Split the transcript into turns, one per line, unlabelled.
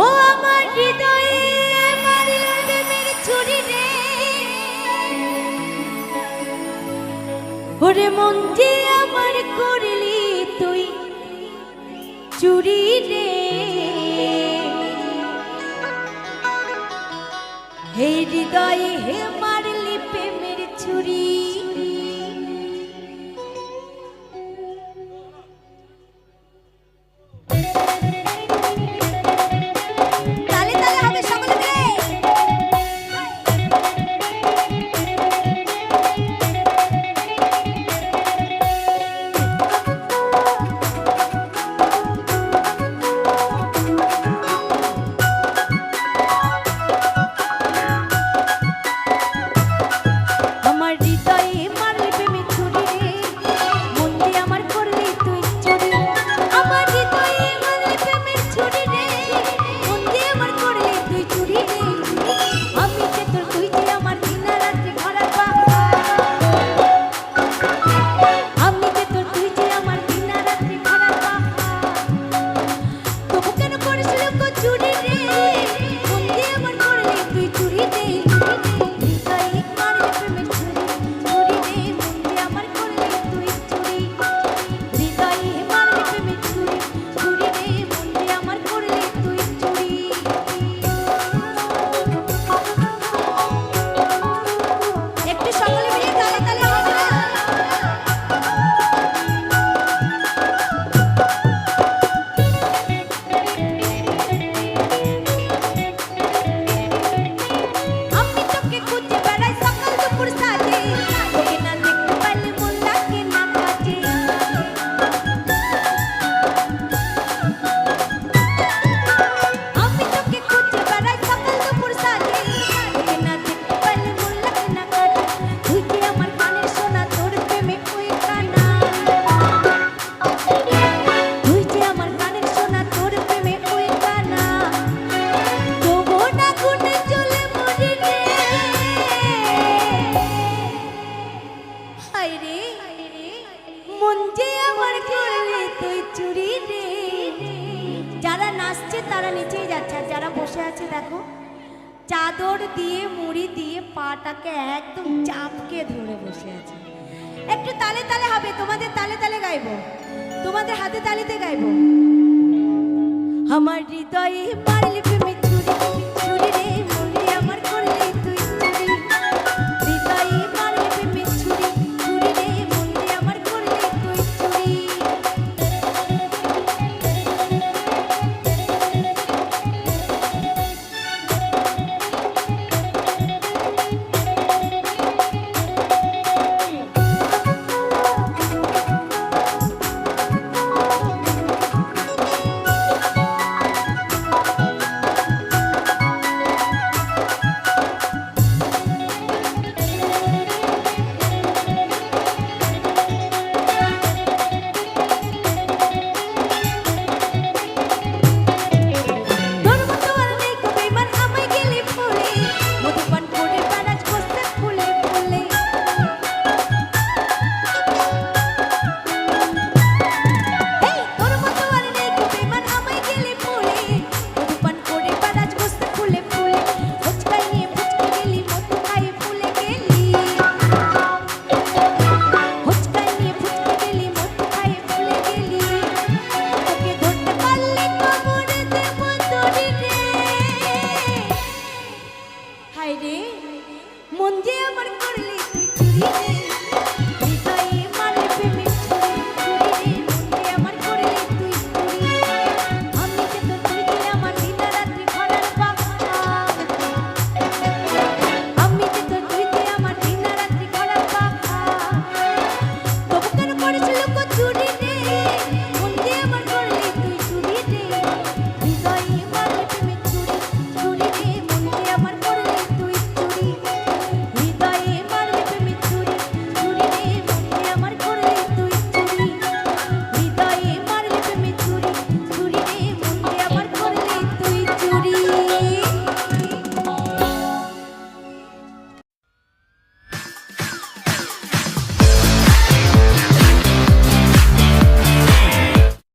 ও আমার হৃদয়ে রে। ওরে মন যে আমার করলি তুই চুরি রে। হে হৃদয়ে হে মারলি প্রেমের ছুরি। Bye. যারা নিচেই যাচ্ছে, আর যারা বসে আছে দেখো, চাদর দিয়ে, মুড়ি দিয়ে পাটাকে একদম চাপকে ধরে বসে আছে। একটু তালে তালে হবে, তোমাদের তালে তালে গাইব, তোমাদের হাতে তালিতে গাইব। আমার হৃদয়ে মারলি